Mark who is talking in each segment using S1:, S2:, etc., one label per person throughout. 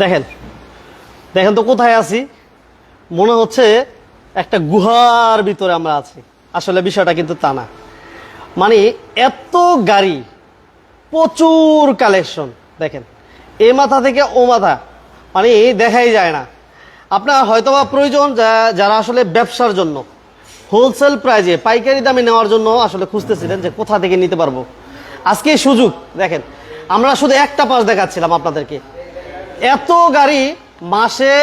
S1: দেখেন। দেখেন তো কোথায় আছি? মনে হচ্ছে একটা গুহার ভিতরে আমরা আছি। আসলে বিষয়টা কিন্তু তা না। মানে এত গাড়ি, প্রচুর কালেকশন দেখেন। এ মাথা থেকে ও মাথা মানে দেখাই যায় না। আপনার হয়তোবা প্রয়োজন যারা আসলে ব্যবসার জন্য হোলসেল প্রাইজে পাইকারি দামে নেওয়ার জন্য আসলে খুঁজতেছিলেন যে কোথা থেকে নিতে পারব। আজকে সুযোগ, দেখেন। আমরা শুধু একটা পাশ দেখাচ্ছিলাম আপনাদেরকে। এত গাড়ি মাসে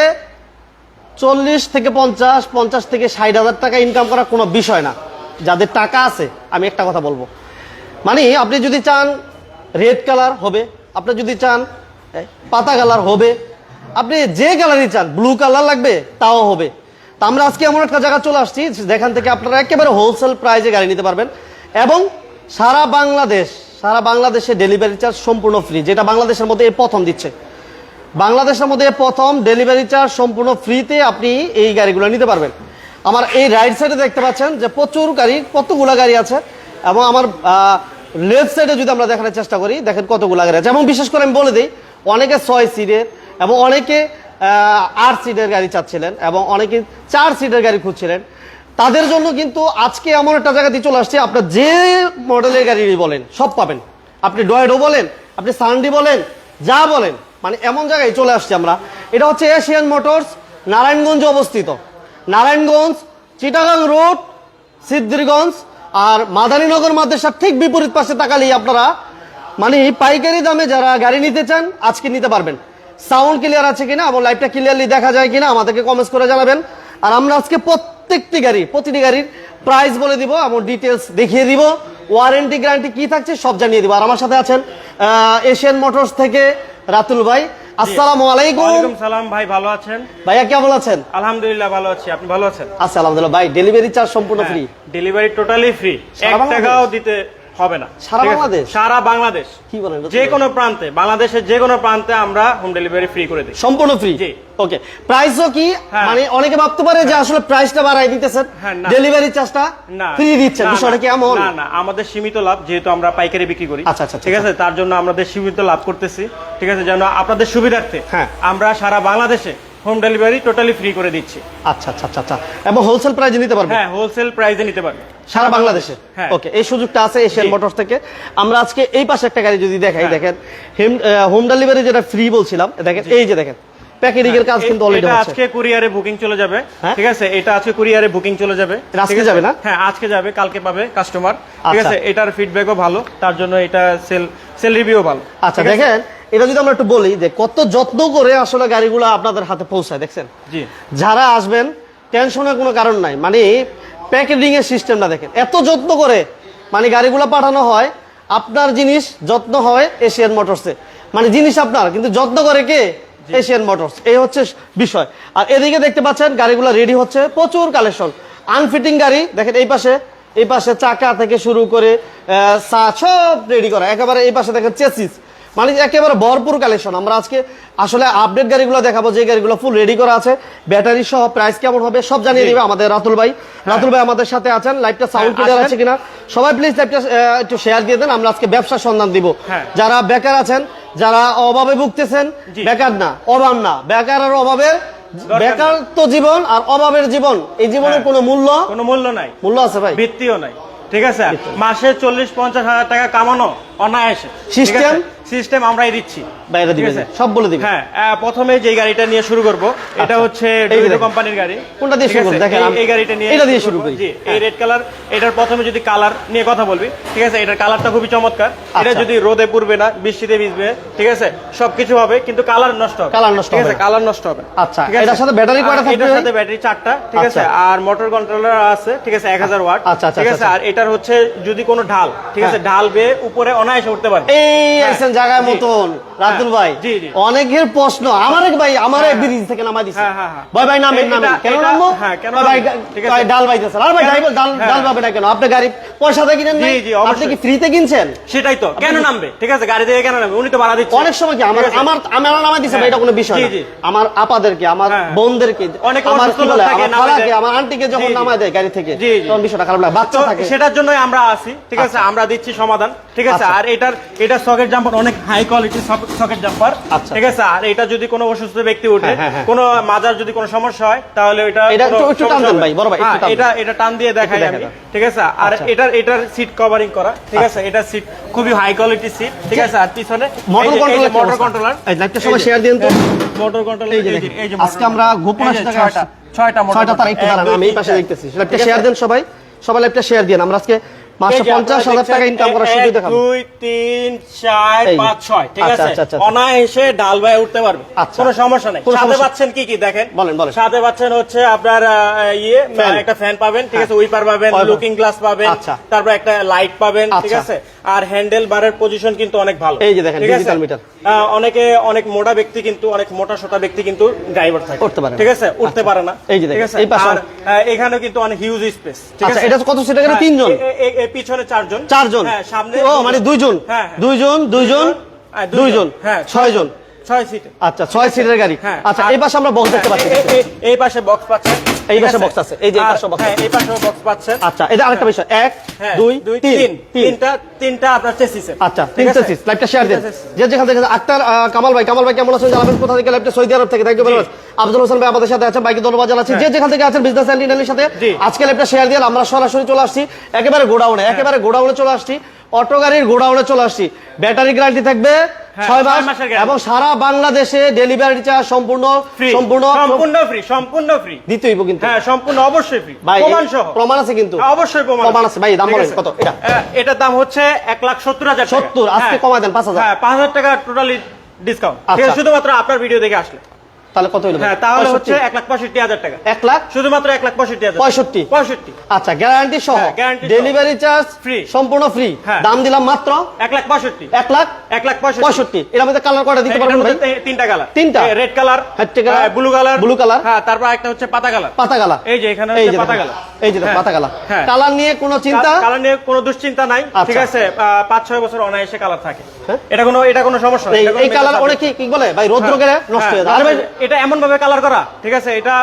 S1: চল্লিশ থেকে পঞ্চাশ পঞ্চাশ থেকে ষাট হাজার টাকা ইনকাম করা কোনো বিষয় না। যাদের টাকা আছে, আমি একটা কথা বলব। মানে আপনি যদি চান রেড কালার হবে, আপনি যদি চান পাতা কালার হবে, আপনি যে কালারই চান ব্লু কালার লাগবে, তাও হবে। তা আমরা আজকে এমন একটা জায়গা চলে আসছি, যেখান থেকে আপনারা একেবারে হোলসেল প্রাইজে গাড়ি নিতে পারবেন। এবং সারা বাংলাদেশ সারা বাংলাদেশে ডেলিভারি চার্জ সম্পূর্ণ ফ্রি যেটা বাংলাদেশের মধ্যে প্রথম দিচ্ছে। বাংলাদেশের মধ্যে প্রথম ডেলিভারি চার্জ সম্পূর্ণ ফ্রিতে আপনি এই গাড়িগুলো নিতে পারবেন। আমার এই রাইট সাইডে দেখতে পাচ্ছেন যে প্রচুর গাড়ি, কতগুলো গাড়ি আছে এবং আমার লেফট সাইডে যদি আমরা দেখানোর চেষ্টা করি, দেখেন কতগুলো গাড়ি আছে। এবং বিশেষ করে আমি বলে দিই, অনেকে ছয় সিটের এবং অনেকে আট সিটের গাড়ি চাচ্ছিলেন এবং অনেকে চার সিটের গাড়ি খুঁজছিলেন। তাদের জন্য কিন্তু আজকে এমন একটা জায়গাতে চলে আসছে, আপনার যে মডেলের গাড়ি বলেন, সব পাবেন। আপনি ডয়েডো বলেন, আপনি সানডি বলেন, যা বলেন মানে এমন জায়গায় চলে আসছি আমরা। এটা হচ্ছে এশিয়ান মোটরস, নারায়ণগঞ্জে অবস্থিত। নারায়ণগঞ্জ, চিটাগাং রোড, সিদ্ধিরগঞ্জ, আর মাদারীনগর মাদ্রাসার ঠিক বিপরীত পাশে তাকালেই আপনারা মানে পাইকারি দামে যারা গাড়ি নিতে চান, আজকে নিতে পারবেন। সাউন্ড ক্লিয়ার আছে কিনা এবং লাইভটা ক্লিয়ারলি দেখা যায় কিনা, আমাদেরকে কমেন্টস করে জানাবেন। আর আমরা আজকে প্রত্যেকটি গাড়ি প্রতিটি গাড়ির প্রাইস বলে দিব এবং ডিটেলস দেখিয়ে দিব। ওয়ারেন্টি গ্যারান্টি কি থাকছে সব জানিয়ে দিব। আর আমার সাথে আছেন এশিয়ান মোটরস থেকে রাতুল ভাই। আসসালামু আলাইকুম।
S2: সালাম ভাই ভালো আছেন?
S1: ভাইয়া কেমন আছেন?
S2: আলহামদুলিল্লাহ ভালো আছি আপনি ভালো আছেন?
S1: আচ্ছা আলহামদুলিল্লাহ। ভাই ডেলিভারি চার্জ সম্পূর্ণ ফ্রি
S2: ডেলিভারি টোটালি ফ্রি এক টাকাও দিতে হবে না।
S1: সারা বাংলাদেশ?
S2: সারা বাংলাদেশ।
S1: কি বলেন
S2: যে কোনো প্রান্তে বাংলাদেশের যে কোনো প্রান্তে আমরা হোম ডেলিভারি ফ্রি করে দিই।
S1: সম্পূর্ণ ফ্রি
S2: জি।
S1: ওকে প্রাইসও কি?
S2: হ্যাঁ।
S1: মানে অনেকে ভাবতে পারে যে আসলে প্রাইসটা বাড়াই দিতেছেন।
S2: হ্যাঁ,
S1: ডেলিভারি চার্জটা ফ্রি দিচ্ছেন। বিষয়টা কি এমন?
S2: না না। আমাদের সীমিত লাভ যেহেতু আমরা পাইকারি বিক্রি করি।
S1: আচ্ছা, আচ্ছা,
S2: ঠিক আছে? তার জন্য আমাদের সীমিত লাভ করতেছি। ঠিক আছে? যেন আপনাদের সুবিধার্থে
S1: হ্যাঁ।
S2: আমরা সারা বাংলাদেশে হোম ডেলিভারি টোটালি ফ্রি করে দিচ্ছি।
S1: আচ্ছা আচ্ছা আচ্ছা আচ্ছা। এবং হোলসেল প্রাইসে নিতে পারবেন
S2: হ্যাঁ হোলসেল প্রাইসে নিতে পারবে।
S1: সারা বাংলাদেশে?
S2: হ্যাঁ।
S1: ওকে এই সুযোগটা আছে এশিয়ান মোটরস থেকে। আমরা আজকে এই পাশে একটা গাড়ি যদি দেখাই
S2: হ্যাঁ।
S1: দেখেন হোম ডেলিভারি যেটা ফ্রি বলছিলাম দেখেন এই যে দেখেন প্যাকেটিং এর কাজ কিন্তু অলরেডি হচ্ছে।
S2: আজকে কুরিয়ারে বুকিং চলে যাবে
S1: হ্যাঁ?
S2: ঠিক আছে? এটা আজকে কুরিয়ারে বুকিং চলে যাবে
S1: আজকে যাবে না?
S2: হ্যাঁ আজকে যাবে কালকে পাবে কাস্টমার ঠিক
S1: আচ্ছা।
S2: আছে? এটার ফিডব্যাকও ভালো তার জন্য এটা সেল সেল রিভিউ ভালো
S1: আচ্ছা দেখেন এটা যদি আমরা একটু বলি যে কত যত্ন করে আসলে গাড়িগুলো আপনাদের হাতে পৌঁছায় দেখছেন? যারা আসবেন টেনশনের কোনো কারণ নাই। মানে প্যাকেটিং এর সিস্টেমটা দেখেন। এত যত্ন করে মানে গাড়িগুলো পাঠানো হয় আপনার জিনিস যত্ন হয় এশিয়ান মোটরসে মানে জিনিস আপনার কিন্তু যত্ন করে কে? এশিয়ান মোটরস এই হচ্ছে বিষয়। আর এদিকে দেখতে পাচ্ছেন গাড়িগুলো রেডি হচ্ছে প্রচুর কালেকশন আনফিটিং গাড়ি দেখেন এই পাশে এই পাশে চাকা থেকে শুরু করে সব রেডি করা। একেবারে এই পাশে দেখেন চেসিস মানে একেবারে ভরপুর কালেকশন আমরা আজকে আসলে আপডেট গাড়িগুলো দেখাবো যে গাড়িগুলো ফুল রেডি করা আছে। ব্যাটারি সহ প্রাইস কেমন হবে সব জানিয়ে দিবে আমাদের রাতুল ভাই। রাতুল ভাই আমাদের সাথে আছেন লাইভটা সাউন্ড
S2: হ্যাঁ,
S1: ক্লিয়ার আছে কিনা? সবাই প্লিজ লাইভটা একটু শেয়ার দিয়ে দেন আমরা আজকে ব্যবসার সন্ধান দিব।
S2: হ্যাঁ।
S1: যারা বেকার আছেন যারা অভাবে ভুগতেছেন বেকার না অভাব না। বেকার আর অভাবের বেকার তো জীবন আর অভাবের জীবন। এই জীবনের
S2: হ্যাঁ।
S1: কোনো মূল্য?
S2: কোনো মূল্য নাই।
S1: মূল্য আছে ভাই?
S2: বৃত্তিও নাই। ঠিক আছে? মাসে চল্লিশ পঞ্চাশ হাজার টাকা কামানো অনায়াসে।
S1: System?
S2: সিস্টেম আমরাই দিচ্ছি।
S1: বাইরে
S2: ঠিক
S1: দিবে
S2: আছে?
S1: সব বলে দিবে
S2: হ্যাঁ প্রথমে যে গাড়িটা নিয়ে শুরু করব এটা
S1: আচ্ছা।
S2: হচ্ছে ডুইডো
S1: দেখেন।
S2: কোম্পানির গাড়ি।
S1: কোনটা দিয়ে শুরু করব? দেখেন,
S2: এই- গাড়িটা নিয়ে
S1: এটা দিয়ে শুরু করি।
S2: জি। এই রেড কালার এটার প্রথমে যদি কালার নিয়ে কথা বলবি ঠিক আছে? এটার কালারটা খুবই চমৎকার। এটা
S1: আচ্ছা।
S2: যদি রোদে পড়বে না বৃষ্টিতে ভিজবে ঠিক আছে? সবকিছু হবে কিন্তু কালার নষ্ট হবে।
S1: Colour নষ্ট
S2: ঠিক
S1: হবে
S2: আছে? কালার নষ্ট হবে
S1: আচ্ছা, এটার সাথে battery কয়টা থাকবে
S2: এটার সাথে ব্যাটারি চারটা ঠিক আছে?
S1: আচ্ছা।
S2: আর মোটর কন্ট্রোলার আছে ঠিক আছে? এক হাজার ওয়াট
S1: আচ্ছা, আচ্ছা,
S2: ঠিক
S1: আচ্ছা,
S2: আছে? আর এটার হচ্ছে যদি কোনো ঢাল ঠিক আছে?
S1: হ্যাঁ।
S2: ঢাল বেয়ে উপরে অনায়াসে উঠতে পারে।
S1: এই
S2: হ্যাঁ,
S1: জায়গায় মতন। রাতুল ভাই
S2: জি, জি।
S1: অনেকের প্রশ্ন আমার এক ভাই আমার
S2: হ্যাঁ,
S1: ব্রিজ থেকে নামাই দিছে
S2: হ্যাঁ, হ্যাঁ, হ্যাঁ।
S1: ভাই ভাই নামেন
S2: এটা-
S1: নামেন কেন নামবো
S2: হ্যাঁ,
S1: ভাই, ভাই? ভাই, ডাল বাইতেছে আর ভাই ডাল ডাল
S2: হ্যাঁ।
S1: পাবে না কেন আপনি গাড়ি পয়সা দিয়ে কিনেন আপনি। কি ফ্রিতে কিনছেন
S2: সেটাই তো কেন নামবে ঠিক আছে গাড়ি থেকে কেন নামবে উনি তো ভাড়া দিচ্ছে
S1: অনেক সময় কি আমার? আমার আমার নামাই দিছে ভাই, এটা কোনো বিষয় না আমার আপাদেরকে আমার
S2: হ্যাঁ।
S1: বোনদেরকে
S2: অনেক
S1: আমার কি বলে আমার খালাকে আমার আন্টিকে যখন
S2: জি।
S1: দেয় গাড়ি থেকে। তখন বিষয়টা খারাপ লাগে বাচ্চা থাকে
S2: সেটার জন্যই আমরা আছি ঠিক আছে
S1: আচ্ছা।
S2: আমরা দিচ্ছি সমাধান ঠিক আছে
S1: আচ্ছা।
S2: আর এটার এটা সকেট জাম্পার অনেক হাই কোয়ালিটি সকেট জাম্পার।
S1: আচ্ছা।
S2: ঠিক আছে? আর এটা যদি কোনো অসুস্থ ব্যক্তি
S1: হ্যাঁ, হ্যাঁ, হ্যাঁ।
S2: কোনো মাজার যদি কোনো সমস্যা হয় তাহলে এটা
S1: একটু- একটু টান দেন ভাই, বড় ভাই, একটু
S2: এটা এটা টান দিয়ে দেখাই আমি। ঠিক আছে? আর
S1: আচ্ছা।
S2: এটার এটার সিট কভারিং করা। ঠিক আছে? এটা সিট খুবই হাই কোয়ালিটি সিট ঠিক আছে? আর পিছনে
S1: মোটর কন্ট্রোলার
S2: মোটর কন্ট্রোলার
S1: এই লাইভটা সবাই শেয়ার দিন তো।
S2: মোটর কন্ট্রোলার
S1: এই যে দেখেন, আজকে আমরা গোপন
S2: ছয়টা ছয়টা
S1: তার একটু দাঁড়ান আমি এই পাশে দেখতেছি। শেয়ার দেন সবাই। সবাই লাইভটা শেয়ার দিন আমরা আজকে মাসে টাকা ইনকাম করার সুযোগ দেখাবো
S2: ঠিক
S1: আচ্ছা,
S2: আছে
S1: আচ্ছা, আচ্ছা।
S2: অনায়াসে ডাল ভাই উঠতে পারবে। কোনো সমস্যা নেই সাথে পাচ্ছেন কি কি দেখেন
S1: বলেন, বলেন।
S2: সাথে পাচ্ছেন হচ্ছে আপনার ইয়ে একটা ফ্যান পাবেন ঠিক আছে উইপার পাবেন। লুকিং গ্লাস পাবেন। তারপর একটা লাইট পাবেন ঠিক। আছে আর হ্যান্ডেল বারের পজিশন কিন্তু অনেক ভালো।
S1: এই যে দেখেন, ডিজিটাল।
S2: আহ, অনেকে অনেক মোটা ব্যক্তি কিন্তু অনেক মোটা সোটা ব্যক্তি কিন্তু ড্রাইভার থাকে।
S1: উঠতে পারে
S2: ঠিক আছে? উঠতে
S1: আচ্ছা।
S2: পারে না।
S1: এই যে দেখেন,
S2: ঠিক আছে?
S1: এই পাশে-
S2: আর এখানেও কিন্তু অনেক হিউজ স্পেস ঠিক
S1: আচ্ছা
S2: আছে?
S1: এটা কত সিট? এখানে
S2: হ্যাঁ,
S1: তিনজন।
S2: এই পিছনে চারজন।
S1: চারজন।
S2: হ্যাঁ সামনে
S1: ও মানে দুইজন।
S2: হ্যাঁ, হ্যাঁ।
S1: দুইজন দুইজন।
S2: হ্যাঁ,
S1: দুইজন
S2: হ্যাঁ
S1: ছয়জন।
S2: ছয় সিট
S1: আচ্ছা ছয় সিটের গাড়ি।
S2: হ্যাঁ
S1: আচ্ছা এই পাশে আমরা বক্স দেখতে পাচ্ছি
S2: এ- এ- এই পাশে বক্স পাচ্ছেন।
S1: এই পাশে box আছে, এই যে এই
S2: আর-
S1: পাশেও box
S2: হ্যাঁ
S1: আছে।
S2: এই পাশেও বক্স পাচ্ছেন।
S1: আচ্ছা এটা আরেকটা বিষয়। এক
S2: হ্যাঁ,
S1: দুই তিন। তিন।
S2: তিনটা তিনটা আপনার চেসিসের
S1: আচ্ছা তিনটা সিট লাইভটা শেয়ার দেন। যে যেখান থেকে আক্তার আহ, কামাল ভাই কামাল ভাই কেমন আছেন জানাবেন? কোথা থেকে লাইভটা সৌদি আরব থেকে। Thank you very much Abdul Hossain ভাই আমাদের সাথে আছেন। বাইকে ধন্যবাদ জানাচ্ছি। যে যেখান থেকে আছেন বিজনেস অ্যান্ড সাথে। আজকে লাইভটা শেয়ার দিয়ে আমরা সরাসরি চলে আসছি। একেবারে গোডাউনে একেবারে গোডাউনে চলে আসছি। অটো গাড়ির গোডাউনে চলে আসছি। ব্যাটারি গ্যারান্টি থাকবে
S2: হ্যাঁ,
S1: ছয় মাস এবং সারা বাংলাদেশে ডেলিভারি চার্জ সম্পূর্ণ
S2: ফ্রি
S1: সম্পূর্ণ
S2: সম্পূর্ণ ফ্রি সম্পূর্ণ ফ্রি
S1: দিতে হইব কিন্তু।
S2: হ্যাঁ সম্পূর্ণ অবশ্যই ফ্রি
S1: ভাই
S2: প্রমাণ সহ
S1: প্রমাণ আছে কিন্তু।
S2: হ্যাঁ, অবশ্যই প্রমাণ
S1: প্রমাণ আছে। ভাই দাম বলেন কত? এটা।
S2: এটার দাম হচ্ছে এক লাখ সত্তর হাজার।
S1: 70, আজকে
S2: হ্যাঁ।
S1: কমায় দেন, 5,000
S2: হ্যাঁ পাঁচ হাজার টাকা টোটালি ডিসকাউন্ট
S1: আচ্ছা।
S2: শুধুমাত্র আপনার ভিডিও দেখে আসলে।
S1: তাহলে কত হইল
S2: হ্যাঁ তাহলে হচ্ছে এক লাখ পঁয়ষট্টি হাজার টাকা।
S1: এক লাখ?
S2: শুধুমাত্র এক লাখ পঁয়ষট্টি হাজার
S1: পঁয়ষট্টি?
S2: পঁয়ষট্টি।
S1: আচ্ছা গ্যারান্টি সহ। Delivery charge
S2: Free।
S1: সম্পূর্ণ ফ্রি
S2: হ্যাঁ।
S1: দাম দিলাম মাত্র?
S2: এক লাখ পঁয়ষট্টি।
S1: এক লাখ?
S2: এক লাখ পঁয়ষট্টি।
S1: পঁয়ষট্টি। এর মধ্যে কালার কয়টা দিতে পারবেন ভাই?
S2: তিনটা কালার
S1: তিনটা?
S2: Red colour blue colour
S1: blue colour।
S2: হ্যাঁ তারপর একটা হচ্ছে পাতা কালার
S1: পাতা গালা
S2: এই যে এখানে হচ্ছে পাতা কালার
S1: এই যে
S2: হ্যাঁ।
S1: পাতা
S2: হ্যাঁ।
S1: কালার নিয়ে কোনো চিন্তা?
S2: কালার নিয়ে কোনো দুশ্চিন্তা নাই।
S1: আচ্ছা।
S2: ঠিক আছে আহ, পাঁচ ছয় বছর অনায়াসে কালার থাকে। এটা কোনো এটা কোনো সমস্যা নেই,
S1: এই কালার অনেক কি বলে? ভাই রৌদ্র গেলে নষ্ট হয়ে যায়। আর ভাই
S2: এটা এমন ভাবে কালার করা ঠিক আছে এটা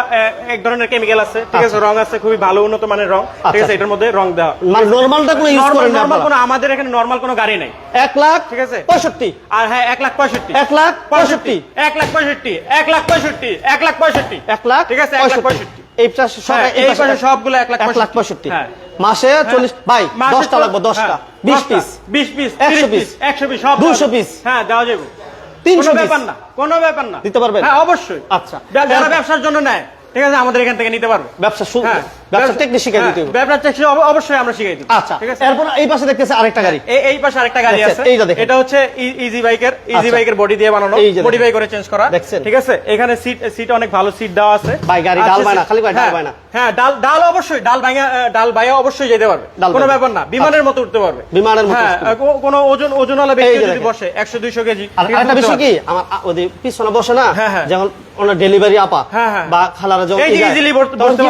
S2: এক ধরনের কেমিক্যাল আছে ঠিক আছে রং আছে খুবই ভালো উন্নত মানের রং ঠিক
S1: আচ্ছা।
S2: আছে এটার মধ্যে রং দেওয়া
S1: মানে নরমালটা কোনো ইউজ করেন না
S2: নর্মাল কোনো আমাদের এখানে নর্মাল কোনো গাড়ি নেই
S1: এক লাখ
S2: ঠিক আছে।
S1: পঁয়ষট্টি
S2: আর হ্যাঁ এক লাখ পঁয়ষট্টি
S1: এক লাখ পঁয়ষট্টি
S2: এক লাখ পঁয়ষট্টি এক লাখ পঁয়ষট্টি এক লাখ পঁয়ষট্টি
S1: এক লাখ
S2: ঠিক আছে এক লাখ পঁয়ষট্টি
S1: এইটা সব
S2: হ্যাঁ,
S1: এই
S2: এই
S1: পাশে
S2: পাশে সবগুলো এক লাখ
S1: এক লাখ পঁয়ষট্টি
S2: হ্যাঁ
S1: মাসে চল্লিশ ভাই
S2: মাসে
S1: দশটা
S2: চল-
S1: লাগবে
S2: হ্যাঁ,
S1: পিস
S2: বিশ পিস
S1: 100
S2: একশো
S1: পিস,
S2: পিস একশো পিস সব
S1: 200 পিস,
S2: হ্যাঁ দেওয়া যাবে
S1: 300
S2: ব্যাপার না কোনো ব্যাপার না।
S1: দিতে পারবেন?
S2: হ্যাঁ অবশ্যই।
S1: আচ্ছা।
S2: যারা ব্যবসার জন্য নেয় ঠিক আছে আমাদের এখান থেকে নিতে পারব।
S1: ব্যবসা শুরু
S2: হ্যাঁ।
S1: ব্যবসা টেকনিক শিখাই
S2: হ্যাঁ,
S1: দিতে হবে।
S2: ব্যবসা টেকনিক অবশ্যই আমরা শিখাই দিই
S1: আচ্ছা
S2: ঠিক আছে?
S1: এরপর এই পাশে দেখতেছে আরেকটা গাড়ি।
S2: এই এই পাশে আরেকটা গাড়ি আছে।
S1: এইটা দেখেন।
S2: এটা হচ্ছে ইজি বাইকের ইজি
S1: আচ্ছা।
S2: বাইকের বডি দিয়ে বানানো
S1: এই যে দেখেন।
S2: মডিফাই করে চেঞ্জ করা। ঠিক আছে? এখানে সিট সিট অনেক ভালো সিট দেওয়া আছে।
S1: ভাই, গাড়ি
S2: আচ্ছা,
S1: ডাল খালি
S2: হ্যাঁ, হ্যাঁ ডাল ডাল অবশ্যই ডাল ভাঙা ডাল বাইয়া অবশ্যই যেতে পারবে। কোনো। ব্যাপার না বিমানের মতো উঠতে পারবে।
S1: বিমানের মতো
S2: হ্যাঁ কোনো ওজন ওজনওয়ালা ব্যক্তি যদি বসে একশো দুইশো কেজি
S1: আর
S2: ঠিক আছে,
S1: আরেকটা বিষয় কি? আমার ওদের পিছনে বসে না
S2: হ্যাঁ, হ্যাঁ।
S1: ওনার ডেলিভারি আপা
S2: হ্যাঁ, হ্যাঁ।
S1: বা খালারা যখন
S2: এই যে ইজিলি
S1: তখন কি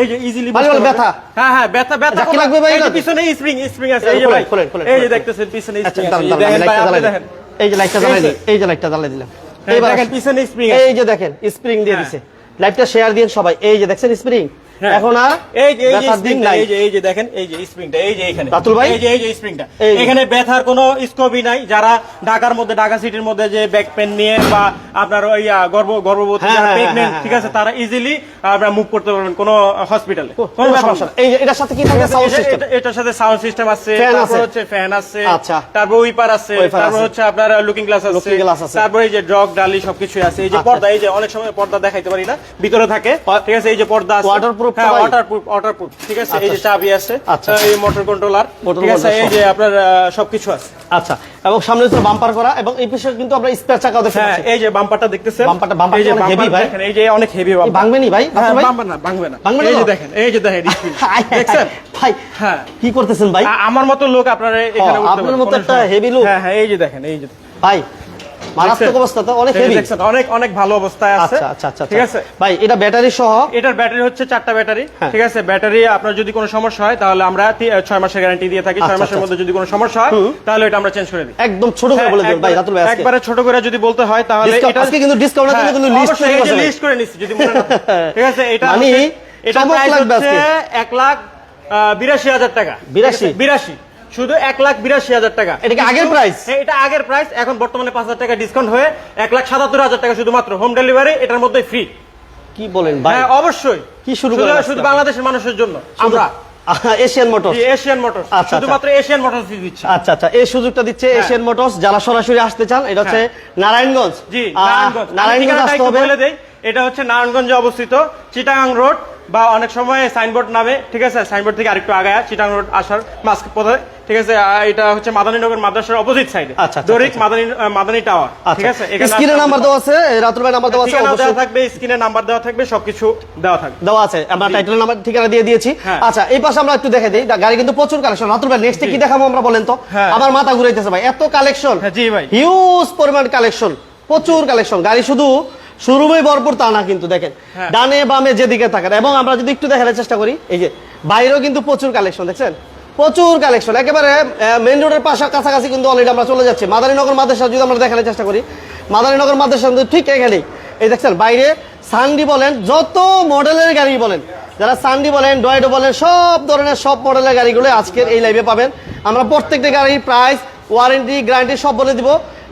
S2: এই যে ইজিলি
S1: ভালো ভালো ব্যথা।
S2: হ্যাঁ হ্যাঁ ব্যথা ব্যথা
S1: কি লাগবে ভাই
S2: এই যে
S1: এটাতে?
S2: পিছনে স্প্রিং স্প্রিং আছে
S1: এই
S2: যে ভাই।
S1: খোলেন, খোলেন,
S2: এই যে দেখতেছেন পিছনে
S1: আচ্ছা,
S2: স্প্রিং আছে। দেখেন ভাই আপনি দেখেন।
S1: এই যে লাইটটা জ্বালাই দিলাম এই যে লাইটটা জ্বালাই দিলাম। এই
S2: দেখেন পিছনে স্প্রিং আছে।
S1: এই যে দেখেন স্প্রিং দিয়ে
S2: হ্যাঁ।
S1: দিছে। লাইটটা শেয়ার দিন সবাই। এই যে দেখছেন স্প্রিং
S2: হ্যাঁ।
S1: এখন আর
S2: এই যে এই যে
S1: দিন নাই।
S2: এই যে এই যে দেখেন এই যে স্প্রিংটা এই যে এখানে।
S1: রাতুল ভাই?
S2: এই যে এই যে স্প্রিংটা এখানে ব্যথার কোনো স্কোপই নাই। যারা ঢাকার মধ্যে ঢাকা সিটির মধ্যে যে ব্যাক পেন নিয়ে বা আপনার ওই গর্ভ গর্ভবতী
S1: হ্যাঁ, হ্যাঁ, হ্যাঁ,
S2: ঠিক আছে তারা ইজিলি আপনারা মুভ করতে পারবেন কোনো হসপিটালে
S1: কোনো সমস্যা এই এটার সাথে কি থাকে? সাউন্ড সিস্টেম
S2: এটার সাথে সাউন্ড সিস্টেম আছে তারপর হচ্ছে ফ্যান আছে
S1: আচ্ছা।
S2: তারপর উইপার আছে তারপর হচ্ছে আপনার লুকিং গ্লাস আছে। তারপর এই যে ডগ ডালি সবকিছু আছে। এই যে
S1: আচ্ছা।
S2: পর্দা এই যে অনেক সময় পর্দা দেখাইতে পারি না ভিতরে থাকে। ঠিক আছে এই যে পর্দা আছে।
S1: তো
S2: হ্যাঁ ওয়াটারপ্রুফ ওয়াটারপ্রুফ ঠিক আছে এই যে
S1: আচ্ছা।
S2: চাবি আছে
S1: আচ্ছা।
S2: এই মোটর কন্ট্রোলার ঠিক আছে এই যে আপনার সবকিছু আছে
S1: আচ্ছা এবং সামনে হচ্ছে বাম্পার করা এবং এই কিন্তু আমরা স্পেয়ার চাকাও দেখতে
S2: হ্যাঁ
S1: পাচ্ছি
S2: এই যে বাম্পারটা দেখতেছেন
S1: বাম্পারটা- বাম্পারটা
S2: এই যে বাম্পার
S1: ভাই।
S2: এই যে অনেক হেভি বাম্পার
S1: ভাঙবেনি ভাই
S2: হ্যাঁ,
S1: ভাই?
S2: ভাঙবে না ভাঙবে না
S1: ভাঙবে না
S2: এই যে দেখেন এই যে দেখেন
S1: হায়, হায়,
S2: দেখছেন
S1: ভাই
S2: হ্যাঁ
S1: কি করতেছেন ভাই
S2: আমার মতো লোক আপনারা এখানে
S1: আপনার মতো একটা heavy লোক?
S2: হ্যাঁ হ্যাঁ এই যে দেখেন এই যে
S1: ভাই মারাত্মক অবস্থা তো অনেক হেভি
S2: অনেক অনেক ভালো অবস্থায় আছে।
S1: আচ্ছা আচ্ছা আচ্ছা
S2: ঠিক আছে?
S1: ভাই এটা ব্যাটারি সহ?
S2: এটার ব্যাটারি হচ্ছে চারটা ব্যাটারি
S1: হ্যাঁ।
S2: ঠিক আছে? ব্যাটারি আপনার যদি কোনো সমস্যা হয় তাহলে আমরা তি- ছয় মাসের গ্যারান্টি দিয়ে থাকি।
S1: আচ্ছা,
S2: ছয় মাসের
S1: আচ্ছা।
S2: মধ্যে যদি কোনো সমস্যা হয় তাহলে এটা আমরা চেঞ্জ করে দিই।
S1: একদম ছোট করে বলে দিন ভাই
S2: একবারে-
S1: রাতুল ভাই
S2: একবারে ছোট করে যদি বলতে হয় তাহলে এটা
S1: আজকে কিন্তু আছে,
S2: হ্যাঁ,
S1: কিন্তু list
S2: অবশ্যই,
S1: করে
S2: যে করে নিচ্ছি যদি মনে না ঠিক আছে? এটা
S1: মানে
S2: এটা প্রাইস হচ্ছে
S1: আজকে।
S2: এক লাখ আহ, বিরাশি হাজার টাকা।
S1: বিরাশি?
S2: বিরাশি। শুধু এক লাখ বিরাশি হাজার টাকা।
S1: এটা কি আগের প্রাইস
S2: হ্যাঁ, এটা আগের প্রাইস এখন বর্তমানে পাঁচ হাজার টাকা ডিসকাউন্ট হয়ে এক লাখ সাতাত্তর হাজার টাকা শুধুমাত্র হোম ডেলিভারি এটার মধ্যে ফ্রি
S1: কি বলেন ভাই?
S2: হ্যাঁ অবশ্যই।
S1: কি শুরু
S2: শুধু- শুধু বাংলাদেশের মানুষের জন্য। আমরা।
S1: এশিয়ান মোটর
S2: এশিয়ান মোটরস
S1: আচ্ছা, আচ্ছা।
S2: শুধুমাত্র এশিয়ান মোটরস দিচ্ছে।
S1: আচ্ছা আচ্ছা। এই সুযোগটা দিচ্ছে এশিয়ান মোটরস যারা সরাসরি আসতে চান এটা হচ্ছে নারায়ণগঞ্জ।
S2: হ্যাঁ। জি নারায়ণগঞ্জ।
S1: নারায়ণগঞ্জ আসতে হবে।
S2: এটা হচ্ছে নারায়ণগঞ্জে অবস্থিত চিটাগাং রোড বা অনেক সময় সাইনবোর্ড নামে ঠিক আছে? সাইনবোর্ড থেকে আরেকটু আগায় চিটাগাং রোড আসার মাস্ক পথে ঠিক আছে? এটা হচ্ছে মাদানীনগর মাদ্রাসার অপোজিট সাইডে
S1: আচ্ছা, আচ্ছা,
S2: দরিক
S1: আচ্ছা।
S2: মাদানী মাদানী টাওয়ার ঠিক আছে? এখানে
S1: স্ক্রিনে নাম্বার দেওয়া আছে রাতুল ভাই নাম্বার দেওয়া আছে অবশ্যই।
S2: থাকবে স্ক্রিনে নাম্বার দেওয়া থাকবে সবকিছু দেওয়া থাকবে।
S1: দেওয়া আছে আমরা টাইটেল নাম্বার ঠিকানা দিয়ে দিয়েছি।
S2: হ্যাঁ।
S1: আচ্ছা এই পাশে আমরা একটু দেখে দিই গাড়ি কিন্তু প্রচুর কালেকশন রাতুল ভাই নেক্সটে কি দেখাবো আমরা বলেন তো?
S2: হ্যাঁ।
S1: আমার মাথা ঘুরাইতেছে ভাই এত কালেকশন
S2: হ্যাঁ, জি ভাই।
S1: হিউজ পরিমাণ কালেকশন প্রচুর কালেকশন গাড়ি শুধু শুরুমেই ভরপুর তা না কিন্তু দেখেন।
S2: হ্যাঁ।
S1: ডানে বামে যেদিকে থাকেন এবং আমরা যদি একটু দেখার চেষ্টা করি এই যে বাইরেও কিন্তু প্রচুর কালেকশন দেখছেন? প্রচুর কালেকশন। একেবারে মেন রোডের পাশা কাছাকাছি কিন্তু অলরেডি আমরা চলে যাচ্ছি। মাদারীনগর মাদ্রাসা যদি আমরা দেখানোর চেষ্টা করি মাদারীনগর মাদ্রাসা কিন্তু ঠিক এখানেই। এই দেখছেন বাইরে সানডি বলেন যত মডেলের গাড়ি বলেন যারা সানডি বলেন ডয়েডো বলেন সব ধরনের সব মডেলের গাড়িগুলো আজকের এই লাইভে পাবেন। আমরা প্রত্যেকটা গাড়ির প্রাইস ওয়ারেন্টি গ্যারান্টি সব বলে দিব।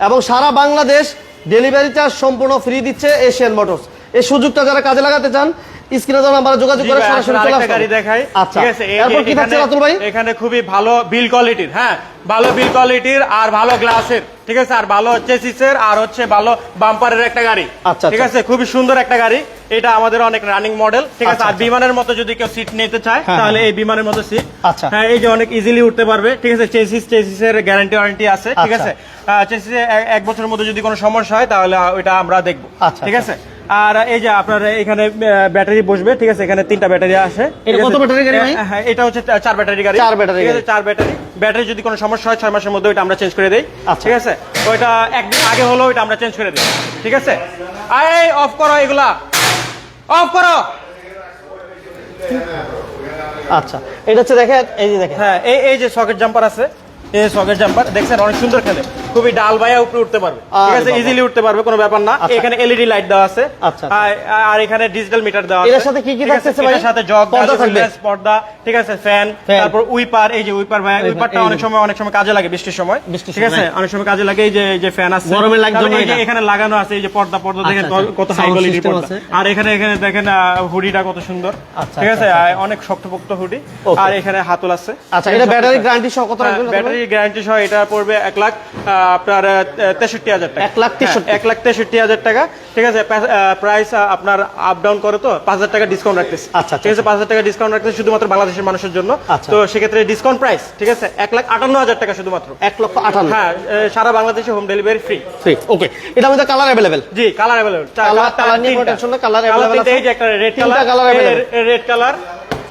S1: এবং সারা বাংলাদেশ ডেলিভারি চার্জ সম্পূর্ণ ফ্রি দিচ্ছে এশিয়ান মোটরস এই সুযোগটা যারা কাজে লাগাতে চান স্ক্রিনে দেওয়া নাম্বারে যোগাযোগ করে সরাসরি চলে আসুন
S2: গাড়ি দেখাই
S1: আচ্ছা
S2: ঠিক আছে
S1: এরপর কি থাকছে রাতুল ভাই
S2: এখানে খুবই ভালো বিল কোয়ালিটির হ্যাঁ ভালো বিল কোয়ালিটির আর ভালো গ্লাসের ঠিক আছে আর ভালো চেসিসের আর হচ্ছে ভালো বাম্পারের একটা গাড়ি
S1: আচ্ছা,
S2: ঠিক
S1: আচ্ছা।
S2: আছে খুবই সুন্দর একটা গাড়ি এটা আমাদের অনেক রানিং মডেল ঠিক আছে আর। বিমানের মতো যদি কেউ সিট নিতে চায়
S1: হ্যাঁ,
S2: তাহলে এই বিমানের মতো সিট
S1: আচ্ছা।
S2: হ্যাঁ এই যে অনেক ইজিলি উঠতে পারবে ঠিক আছে চেসিস চেসিসের গ্যারান্টি ওয়ারেন্টি আছে ঠিক। আছে চেসিসে এক বছরের মধ্যে যদি কোনো সমস্যা হয় তাহলে ওইটা আমরা দেখব ঠিক। আছে আর এই যে আপনার এখানে ব্যাটারি বসবে ঠিক আছে? এখানে তিনটা ব্যাটারি আসে।
S1: এটা কত
S2: আছে?
S1: ব্যাটারি গাড়ি ভাই?
S2: হ্যাঁ এটা হচ্ছে চার ব্যাটারি গাড়ি।
S1: চার ব্যাটারি
S2: ঠিক আছে চার ব্যাটারি। ব্যাটারি যদি কোনো সমস্যা হয় ছয় মাসের মধ্যে ওইটা আমরা চেঞ্জ করে দেই।
S1: আচ্ছা।
S2: ঠিক আছে? ওইটা একদিন আগে হলো ওইটা আমরা চেঞ্জ করে দিই। ঠিক আছে? এই অফ করো এগুলা। অফ করো।
S1: আচ্ছা এটা হচ্ছে দেখেন এই যে দেখেন।
S2: হ্যাঁ এই এই যে সকেট জাম্পার আছে এই সকেট জাম্পার দেখছেন? অনেক সুন্দর খেলে। খুবই ডাল বাইয়া উপরে উঠতে পারবে। ঠিক আছে ইজিলি উঠতে পারবে কোনো ব্যাপার না।
S1: আচ্ছা।
S2: এখানে এলইডি লাইট দেওয়া আছে।
S1: আচ্ছা, আচ্ছা।
S2: আর- এখানে ডিজিটাল মিটার দেওয়া আছে।
S1: এটার সাথে কি কি? থাকতেছে ভাই?
S2: এটার সাথে জগ
S1: পর্দা
S2: ঠিক আছে ফ্যান তারপর উইপার এই যে উইপার ভাই উইপারটা অনেক সময় অনেক সময় কাজে লাগে বৃষ্টির সময়। ঠিক আছে অনেক সময় কাজে লাগে এই যে এই যে ফ্যান আছে।
S1: গরমে এটা?
S2: এখানে লাগানো আছে এই যে পর্দা পর্দা দেখেন
S1: আচ্ছা, আচ্ছা।
S2: কত হাই
S1: system
S2: পর্দা। আর এখানে এখানে দেখেন হুডিটা কত সুন্দর। ঠিক আছে অনেক শক্তপোক্ত হুডি। আর এখানে হাতল আছে।
S1: আচ্ছা এটা ব্যাটারি গ্যারান্টি সহ কত রাখবেন
S2: হ্যাঁ, ব্যাটারি গ্যারান্টি সহ এটা পড়বে এক লাখ আহ, আপনার তেষট্টি হাজার টাকা।
S1: এক লাখ তেষট্টি?
S2: হ্যাঁ, এক লাখ তেষট্টি হাজার টাকা। ঠিক আছে প্রাইস আপনার আপ ডাউন করে তো পাঁচ হাজার টাকা ডিসকাউন্ট রাখতেছে।
S1: আচ্ছা,
S2: ঠিক আছে পাঁচ হাজার টাকা ডিসকাউন্ট রাখতেছে শুধুমাত্র বাংলাদেশের মানুষের জন্য।
S1: আচ্ছা।
S2: তো সেক্ষেত্রে ডিসকাউন্ট প্রাইস ঠিক আছে এক লাখ আটান্ন হাজার টাকা শুধুমাত্র।
S1: এক লক্ষ আটান্ন।
S2: হ্যাঁ সারা বাংলাদেশে হোম ডেলিভারি ফ্রি
S1: ঠিক ওকে এটা আমাদের কালার অ্যাভেলেবেল
S2: জি কালার অ্যাভেলেবল
S1: Colour- colour নিয়ে colour available
S2: এই যে একটা red colour red colour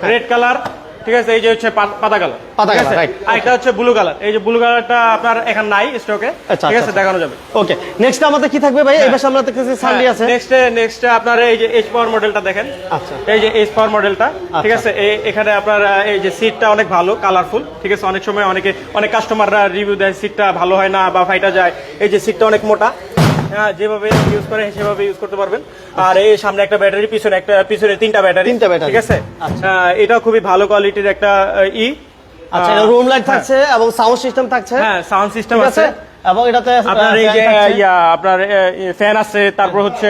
S2: red colour ঠিক আছে এই যে হচ্ছে পাতা কালার।
S1: পাতা colour,
S2: আছে? আর একটা হচ্ছে ব্লু কালার এই যে ব্লু কালারটা আপনার এখন নাই স্টকে
S1: আচ্ছা,
S2: ঠিক
S1: আচ্ছা,
S2: আছে দেখানো যাবে।
S1: ওকে নেক্সট আমাদের কি থাকবে ভাই? এই পাশে আমরা দেখতেছি সানডি আছে।
S2: নেক্সট নেক্সট আপনার এই যে এইচ পাওয়ার মডেলটা দেখেন।
S1: আচ্ছা।
S2: এই যে এইচ পাওয়ার মডেলটা ঠিক
S1: আচ্ছা।
S2: আছে এই- এখানে আপনার এই যে সিটটা অনেক ভালো কালারফুল ঠিক আছে অনেক সময় অনেকে অনেক কাস্টমাররা রিভিউ দেয় সিটটা ভালো হয় না বা ফাইটা যায়। এই যে সিটটা অনেক মোটা। হ্যাঁ যেভাবে ইউজ করেন সেভাবে ইউজ করতে পারবেন। আর এই সামনে একটা ব্যাটারি পিছনে একটা পিছনে তিনটা ব্যাটারি।
S1: তিনটা ব্যাটারি।
S2: ঠিক আছে? এটা এটাও খুবই ভালো কোয়ালিটির একটা ই।
S1: আচ্ছা রুম লাইট থাকছে এবং সাউন্ড সিস্টেম থাকছে।
S2: হ্যাঁ সাউন্ড সিস্টেম আছে?
S1: এবং এটাতে
S2: আপনার এই যে ইয়া আপনার ফ্যান আছে তারপর হচ্ছে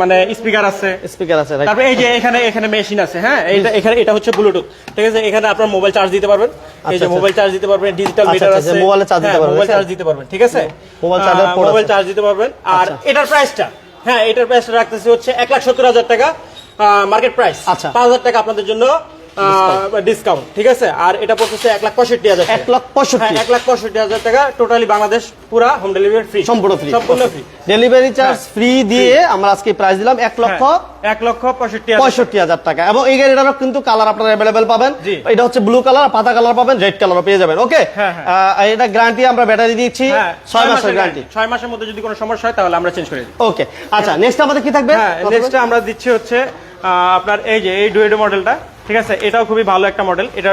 S2: মানে স্পিকার আছে।
S1: স্পিকার আছে
S2: তারপর এই যে এখানে এখানে মেশিন আছে হ্যাঁ? এটা এখানে এটা হচ্ছে ব্লুটুথ ঠিক আছে? এখানে আপনার মোবাইল চার্জ দিতে পারবেন। এই যে
S1: আচ্ছা।
S2: মোবাইল চার্জ দিতে পারবেন ডিজিটাল
S1: আচ্ছা,
S2: মিটার
S1: আচ্ছা,
S2: আছে।
S1: মোবাইলে charge দিতে পারবেন,
S2: মোবাইল চার্জ দিতে পারবেন ঠিক আছে?
S1: মোবাইল চার্জার
S2: মোবাইল চার্জ দিতে পারবেন। আর
S1: আচ্ছা।
S2: এটার প্রাইসটা হ্যাঁ এটার প্রাইসটা রাখতেছি হচ্ছে এক লাখ সত্তর হাজার টাকা মার্কেট প্রাইস
S1: আচ্ছা।
S2: পাঁচ হাজার টাকা আপনাদের জন্য ডিসকাউন্ট ঠিক আছে? আর এটা পড়তেছে এক লাখ পঁয়ষট্টি হাজার
S1: এক লাখ পঁয়ষট্টি।
S2: হ্যাঁ এক লাখ পঁয়ষট্টি হাজার টাকা টোটালি বাংলাদেশ পুরা হোম ডেলিভারি ফ্রি
S1: সম্পূর্ণ ফ্রি
S2: সম্পূর্ণ ফ্রি
S1: ডেলিভারি চার্জ ফ্রি দিয়ে আমরা আজকে প্রাইস দিলাম এক লক্ষ
S2: হ্যাঁ, এক লক্ষ পঁয়ষট্টি
S1: পঁয়ষট্টি হাজার টাকা। এবং এই গাড়িটারও কিন্তু কালার আপনারা অ্যাভেলেবেল পাবেন। এটা হচ্ছে ব্লু কালার পাতা কালার পাবেন রেড কালারও পেয়ে যাবেন। ওকে
S2: হ্যাঁ, হ্যাঁ।
S1: এটা গ্যারান্টি আমরা ব্যাটারি দিচ্ছি
S2: হ্যাঁ,
S1: ছয় মাসের গ্যারান্টি
S2: ছয় মাসের মধ্যে যদি কোনো সমস্যা হয় তাহলে আমরা চেঞ্জ করে দিই।
S1: ওকে আচ্ছা নেক্সট আমাদের কি থাকবে?
S2: হ্যাঁ নেক্সট আমরা দিচ্ছি হচ্ছে আপনার এই যে এই ডুয়েডো মডেলটা ঠিক আছে? এটাও খুবই ভালো একটা মডেল এটা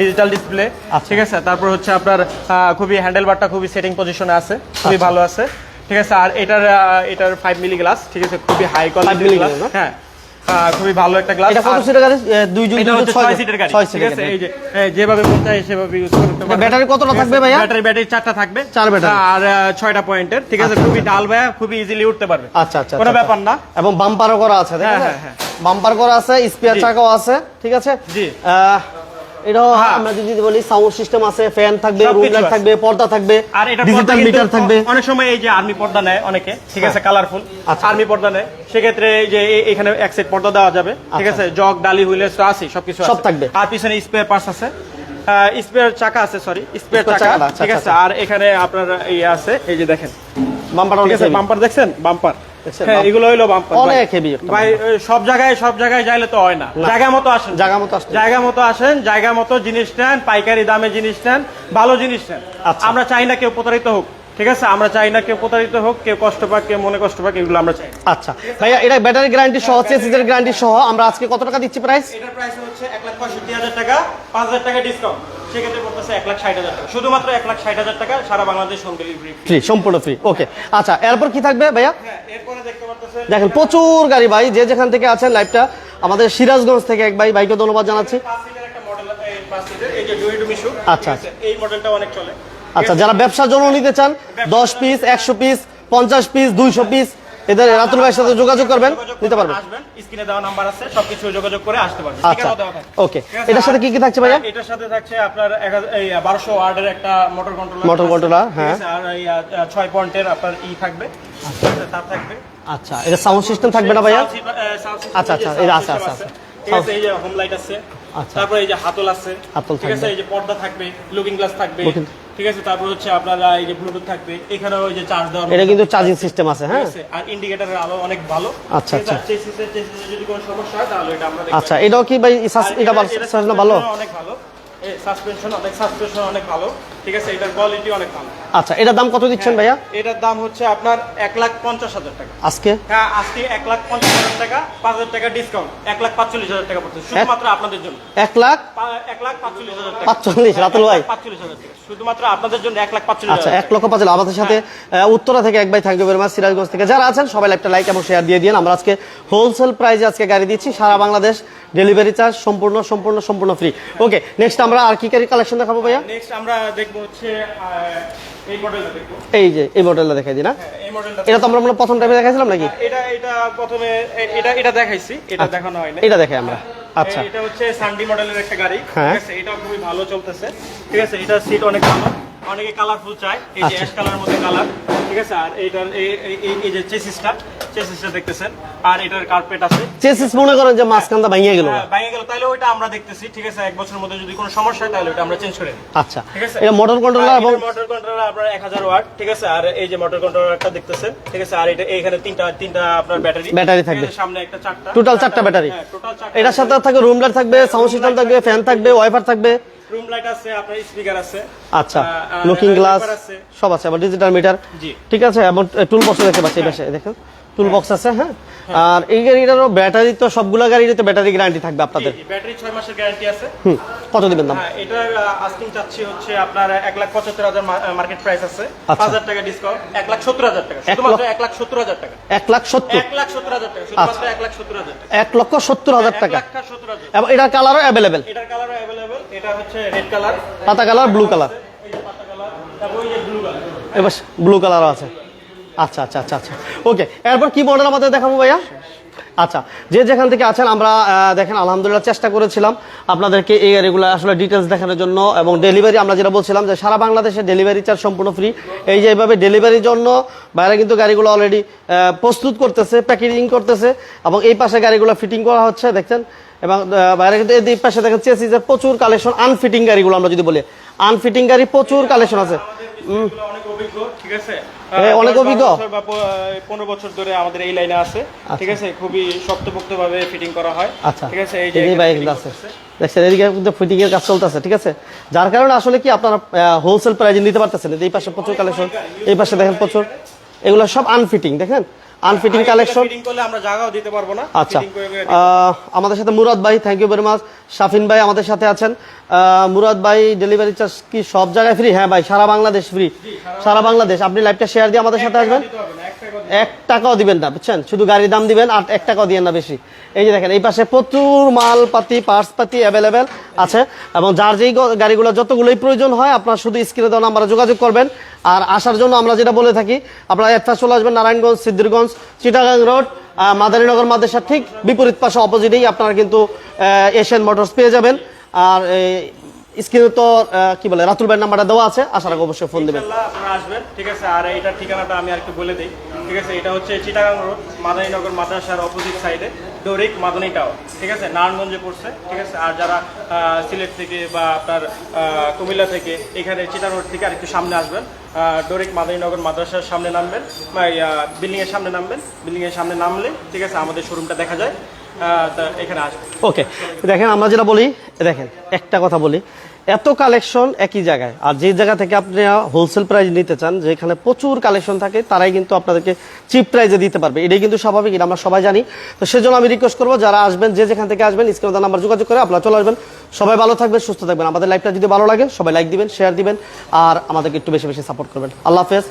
S2: ডিজিটাল ডিসপ্লে। ঠিক আছে? তারপর হচ্ছে আপনার খুবই হ্যান্ডেল বারটা খুবই সেটিং পজিশনে আছে। খুবই
S1: আচ্ছা।
S2: ভালো আছে। ঠিক আছে? আর এটার এটার ফাইভ মিলি গ্লাস ঠিক আছে? খুবই হাই
S1: 5
S2: কোয়ালিটি গ্লাস হ্যাঁ। খুবই ভালো একটা গ্লাস
S1: এটা কত সিটের গাড়ি? দুই জন
S2: হচ্ছে
S1: ছয়
S2: সিটের গাড়ি।
S1: ছয়
S2: ঠিক
S1: সিটের গাড়ি।
S2: এই যে যেভাবে মন চায় সেভাবে ইউজ করতে পারবেন।
S1: ব্যাটারি কতটা থাকবে ভাইয়া?
S2: ব্যাটারি ব্যাটারি চারটা থাকবে।
S1: চার ব্যাটারি।
S2: আর ছয়টা পয়েন্টের ঠিক আছে? খুবই ডাল ভাইয়া খুবই ইজিলি উঠতে পারবে।
S1: আচ্ছা আচ্ছা
S2: কোনো
S1: আচ্ছা,
S2: ব্যাপার না।
S1: এবং বাম্পারও করা আছে দেখেন
S2: হ্যাঁ, হ্যাঁ,
S1: বাম্পার করা আছে স্পেয়ার চাকাও আছে ঠিক আছে?
S2: জি।
S1: এটাও
S2: হ্যাঁ।
S1: আমরা যদি বলি সাউন্ড সিস্টেম আছে ফ্যান থাকবে রুম লাইট থাকবে পর্দা থাকবে
S2: আর এটা
S1: ডিজিটাল মিটার থাকবে।
S2: অনেক সময় এই যে আর্মি পর্দা নেয় অনেকে ঠিক আছে কালারফুল
S1: আচ্ছা।
S2: আর্মি পর্দা নেয়। সেক্ষেত্রে যে এখানে এক সেট পর্দা দেওয়া যাবে ঠিক
S1: আচ্ছা।
S2: আছে জগ ডালি হুইলের আছে সবকিছু
S1: সব থাকবে।
S2: আর পিছনে স্পেয়ার পার্টস আছে। স্পেয়ার চাকা আছে সরি স্পেয়ার চাকা
S1: আচ্ছা,
S2: ঠিক
S1: আচ্ছা,
S2: আছে। আর এখানে আপনার ইয়ে আছে এই যে দেখেন।
S1: বাম্পার
S2: ঠিক আছে বাম্পার দেখছেন? বাম্পার হ্যাঁ এগুলো হইল বাম্পার
S1: অনেক heavy
S2: ভাই সব জায়গায় সব জায়গায় যাইলে তো হয় না। জায়গা মতো আসেন
S1: জায়গা মতো
S2: জায়গা মতো আসেন জায়গা মতো জিনিস নেন পাইকারি দামে জিনিস নেন ভালো জিনিস নেন
S1: আচ্ছা।
S2: আমরা চাই না কেউ প্রতারিত হোক ঠিক আছে আমরা চাই না কেউ প্রতারিত হোক কেউ কষ্ট পাক কেউ মনে কষ্ট পাক এগুলো আমরা চাই।
S1: আচ্ছা ভাইয়া এটা ব্যাটারি গ্যারান্টি সহ চেসিসের গ্যারান্টি সহ আমরা আজকে কত টাকা দিচ্ছি প্রাইস
S2: এটার প্রাইস হচ্ছে এক লাখ পঁয়ষট্টি হাজার টাকা পাঁচ হাজার টাকা ডিসকাউন্ট সেক্ষেত্রে পড়তেছে টাকা। শুধুমাত্র টাকা সারা বাংলাদেশ হোম ডেলিভারি
S1: ফ্রি সম্পূর্ণ ফ্রি ওকে আচ্ছা এরপর কি থাকবে ভাইয়া?
S2: হ্যাঁ এরপরে দেখতে পারতেছেন
S1: দেখেন প্রচুর গাড়ি ভাই যে যেখান থেকে আছেন লাইভটা আমাদের সিরাজগঞ্জ থেকে এক ভাই ভাইকে ধন্যবাদ জানাচ্ছি।
S2: এই যে ডুই ডুমি
S1: আচ্ছা,
S2: এই মডেলটা অনেক চলে।
S1: আচ্ছা যারা ব্যবসার জন্য নিতে চান দশ পিস একশো পিস পঞ্চাশ পিস দুইশো পিস এদের রাতুল ভাইয়ের সাথে যোগাযোগ করবেন নিতে পারবেন।
S2: স্ক্রিনে দেওয়া নাম্বার আছে সবকিছু যোগাযোগ করে আসতে পারবেন।
S1: আচ্ছা ওকে। এটার সাথে কি কি থাকছে ভাইয়া?
S2: এটার সাথে থাকছে আপনার এক হাজার- এই বারোশো ওয়ার্ডের একটা মোটর কন্ট্রোলার
S1: Motor controller, হ্যাঁ।
S2: আর এই আহ, ছয় পয়েন্টের আপনার ই থাকবে। ঠিক তার থাকবে।
S1: আচ্ছা এটা সাউন্ড সিস্টেম থাকবে না ভাইয়া? আচ্ছা, আচ্ছা, এটা আছে, আছে, আছে।
S2: এই যে হোম লাইট আছে।
S1: আচ্ছা।
S2: তারপর এই যে হাতল আছে।
S1: হাতল
S2: ঠিক আছে
S1: থাকবে।
S2: এই যে পর্দা থাকবে লুকিং গ্লাস থাকবে। ঠিক আছে তারপর হচ্ছে আপনারা এই যে ব্লুটুথ থাকবে এখানেও ওই যে চার্জ দেওয়ার
S1: এটা কিন্তু চার্জিং সিস্টেম আছে হ্যাঁ?
S2: আর ইন্ডিকেটরের আলো অনেক ভালো।
S1: আচ্ছা, আচ্ছা।
S2: যদি কোনো সমস্যা হয় তাহলে এটা আমরা
S1: আচ্ছা এটাও কি ভাই এটা ভালো
S2: অনেক ভালো? সাসপেনশন অনেক সাসপেনশন অনেক ভালো। ঠিক আছে এটার কোয়ালিটি অনেক ভালো।
S1: আচ্ছা এটার দাম কত দিচ্ছেন ভাইয়া?
S2: এটার দাম হচ্ছে আপনার এক লাখ পঞ্চাশ হাজার টাকা।
S1: আজকে?
S2: হ্যাঁ আজকে এক লাখ পঞ্চাশ হাজার টাকা পাঁচ হাজার টাকা ডিসকাউন্ট এক লাখ পাঁচচল্লিশ হাজার টাকা পড়ছে শুধুমাত্র আপনাদের জন্য।
S1: এক লাখ?
S2: এক লাখ পাঁচচল্লিশ হাজার টাকা।
S1: পাঁচচল্লিশ, রাতুল ভাই।
S2: পাঁচচল্লিশ হাজার টাকা শুধুমাত্র আপনাদের জন্য এক লাখ পাঁচচল্লিশ
S1: আচ্ছা এক লক্ষ আমাদের সাথে উত্তরা থেকে এক ভাই ভেরি সিরাজগঞ্জ থেকে। যারা আছেন সবাই একটা লাইক এবং শেয়ার দিয়ে দিন আমরা আজকে হোলসেল প্রাইসে আজকে গাড়ি দিচ্ছি সারা বাংলাদেশ ডেলিভারি চার্জ সম্পূর্ণ সম্পূর্ণ সম্পূর্ণ ফ্রি ওকে নেক্সট আমরা আর কি গাড়ি কালেকশন দেখাবো ভাইয়া?
S2: নেক্সট আমরা দেখব হচ্ছে এই মডেলটা দেখব।
S1: এই যে এই মডেলটা দেখাই দিই না?
S2: হ্যাঁ,
S1: এটা তো আমরা মনে হয় প্রথম টাইমে দেখাইছিলাম নাকি?
S2: এটা এটা প্রথমে এটা এটা দেখাইছি এটা দেখানো হয় না
S1: এটা দেখাই আমরা। আচ্ছা।
S2: এটা হচ্ছে সানডি মডেলের একটা গাড়ি
S1: হ্যাঁ।
S2: ঠিক আছে? এটাও খুবই ভালো চলতেছে। ঠিক আছে এটা সিট অনেক ভালো। অনেকে কালারফুল চায় এই যে
S1: আচ্ছা।
S2: অ্যাশ কালার মধ্যে কালার ঠিক আছে? আর এটার এই- যে চেসিসটা চেসিসটা দেখতেছেন? আর এটার কার্পেট আছে।
S1: চেসিস মনে করেন যে মাঝখানটা ভাঙিয়ে গেল।
S2: হ্যাঁ, ভেঙে গেল। তাহলে ওইটা আমরা দেখতেছি ঠিক আছে? এক বছরের মধ্যে যদি কোনো সমস্যা হয় তাহলে ওটা আমরা চেঞ্জ করে দিই
S1: আচ্ছা।
S2: ঠিক আছে?
S1: এটা মোটর কন্ট্রোলার এবং
S2: মোটর কন্ট্রোলার আপনার এক হাজার ওয়াট ঠিক আছে? আর এই যে মোটর কন্ট্রোলারটা দেখতেছেন ঠিক আছে? আর এটা এখানে তিনটা তিনটা আপনার ব্যাটারি
S1: ব্যাটারি থাকবে।
S2: সামনে একটা চারটা।
S1: টোটাল চারটা ব্যাটারি
S2: হ্যাঁ টোটাল চারটা
S1: এটার সাথে থাকবে রুম লাইট থাকবে সাউন্ড সিস্টেম থাকবে ফ্যান থাকবে ওয়াইফার থাকবে।
S2: রুম লাইট আছে আপনার স্পিকার আছে।
S1: আচ্ছা লুকিং গ্লাস সব আছে আবার ডিজিটাল মিটার ঠিক আছে এবং টুল বক্স দেখতে পাচ্ছি এই পাশে দেখুন টুল বক্স আছে হ্যাঁ? আর এই গাড়িটারও ব্যাটারি তো সবগুলা গাড়িতে ব্যাটারি গ্যারান্টি থাকবে আপনাদের।
S2: ব্যাটারি ছয় মাসের গ্যারান্টি আছে।
S1: হুম কত দিবেন দাম?
S2: হ্যাঁ এটার আস্কিং চাচ্ছি হচ্ছে আপনার এক লাখ পঁচাত্তর হাজার মার্কেট প্রাইস আছে।
S1: আচ্ছা।
S2: পাঁচ হাজার টাকা ডিসকাউন্ট এক লাখ সত্তর হাজার টাকা। শুধুমাত্র এক লাখ সত্তর হাজার টাকা।
S1: এক লাখ সত্তর?
S2: এক লাখ সত্তর হাজার টাকা শুধুমাত্র এক লাখ সত্তর হাজার টাকা।
S1: এক লক্ষ সত্তর হাজার
S2: এক
S1: টাকা। এবং এটার কালারও অ্যাভেলেবেল
S2: এটার কালার অ্যাভেলেবল এটা হচ্ছে রেড কালার
S1: পাতা colour blue colour
S2: colour blue colour
S1: এবার ব্লু কালারও আছে। আচ্ছা আচ্ছা আচ্ছা আচ্ছা। ওকে এরপর কি মডেল আমাদের দেখাবো ভাইয়া? আচ্ছা যে যেখান থেকে আছেন আমরা দেখেন আলহামদুলিল্লাহ চেষ্টা করেছিলাম আপনাদেরকে এই গাড়িগুলো আসলে ডিটেলস দেখানোর জন্য এবং ডেলিভারি আমরা যেটা বলছিলাম যে সারা বাংলাদেশে ডেলিভারি চার্জ সম্পূর্ণ ফ্রি এই যে এইভাবে ডেলিভারির জন্য বাইরে কিন্তু গাড়িগুলো অলরেডি প্রস্তুত করতেছে প্যাকেজিং করতেছে এবং এই পাশে গাড়িগুলো ফিটিং করা হচ্ছে দেখছেন? এবং বাইরে কিন্তু এই পাশে দেখেন প্রচুর কালেকশন আনফিটিং গাড়িগুলো আমরা যদি বলি। আনফিটিং গাড়ি প্রচুর কালেকশন আছে।
S2: অনেক অভিজ্ঞ ঠিক আছে
S1: অনেক অভিজ্ঞ?
S2: বছর বা প- পনেরো বছর ধরে আমাদের এই লাইনে আছে। ঠিক আছে খুবই শক্তপোক্ত ভাবে ফিটিং করা হয়।
S1: আচ্ছা।
S2: ঠিক আছে এই যে
S1: বাইক আছে দেখছেন এদিকে কিন্তু ফিটিং এর কাজ চলতেছে ঠিক আছে? যার কারণে আসলে কি আপনারা হোলসেল প্রাইজে নিতে পারতেছেন এই পাশে প্রচুর কালেকশন এই পাশে দেখেন প্রচুর। এগুলো সব আনফিটিং দেখেন? আনফিটিং কালেকশন
S2: আমরা জায়গাও দিতে পারব না।
S1: আচ্ছা। আমাদের সাথে মুরাদ ভাই thank you very much Shafin ভাই আমাদের সাথে আছেন। মুরাদ ভাই ডেলিভারি চার্জ কি সব জায়গায় ফ্রি হ্যাঁ ভাই সারা বাংলাদেশ ফ্রি সারা বাংলাদেশ। আপনি লাইভটা শেয়ার দিয়ে আমাদের সাথে আসবেন। এক টাকাও দিবেন না, বুঝছেন? শুধু গাড়ির দাম দিবেন আর এক টাকাও দিবেন না বেশি। এই যে দেখেন, এই পাশে প্রচুর মালপাতি পার্সপাতি অ্যাভেলেবেল আছে এবং যার যেই গাড়িগুলো যতগুলোই প্রয়োজন হয়, আপনার শুধু স্ক্রিনে দেওয়া নাম্বারে যোগাযোগ করবেন। আর আসার জন্য আমরা যেটা বলে থাকি, আপনারা একটা চলে আসবেন, নারায়ণগঞ্জ, সিদ্ধিরগঞ্জ, চিটাগাং রোড মাদারীনগর মাদ্রাসার ঠিক বিপরীত পাশে অপোজিটেই আপনারা কিন্তু এশিয়ান মোটরস পেয়ে যাবেন। আর স্ক্রিনে তো কি বলে, রাতুল ভাইয়ের নাম্বারটা দেওয়া আছে আসার আগে অবশ্যই ফোন দেবেন।
S2: আপনারা আসবেন, ঠিক আছে? আর এইটার ঠিকানাটা আমি আরেকটু বলে দিই। ঠিক আছে, এটা হচ্ছে চিটাগাং রোড, মাদানীনগর মাদ্রাসার অপোজিট সাইডে ডোরিক মাদানী টাওয়ার ঠিক আছে? নারায়ণগঞ্জে পড়ছে, ঠিক আছে? আর যারা সিলেট থেকে বা আপনার কুমিল্লা থেকে এখানে চিটা রোড থেকে আরেকটু সামনে আসবেন ডোরিক মাদানীনগর মাদ্রাসার সামনে নামবেন বিল্ডিং এর সামনে নামবেন, বিল্ডিংয়ের সামনে নামলে, ঠিক আছে? আমাদের শোরুমটা দেখা যায় এখানে আসবেন।
S1: ওকে দেখেন আমরা যেটা বলি দেখেন, একটা কথা বলি এত কালেকশন একই জায়গায়। আর যে জায়গা থেকে আপনি হোলসেল প্রাইস নিতে চান, যেখানে প্রচুর কালেকশন থাকে, তারাই কিন্তু আপনাদেরকে চিপ প্রাইসে দিতে পারবে। এটাই কিন্তু স্বাভাবিক, এটা আমরা সবাই জানি। তো সেজন্য আমি রিকোয়েস্ট করব, যারা আসবেন, যে যেখান থেকে আসবেন, স্ক্রিনে নাম্বার যোগাযোগ করে আপনারা চলে আসবেন। সবাই ভালো থাকবেন, সুস্থ থাকবেন। আমাদের লাইফটা যদি ভালো লাগে, সবাই লাইক দিবেন শেয়ার দিবেন, আর আমাদেরকে একটু বেশি বেশি সাপোর্ট করবেন। আল্লাহ হাফেজ।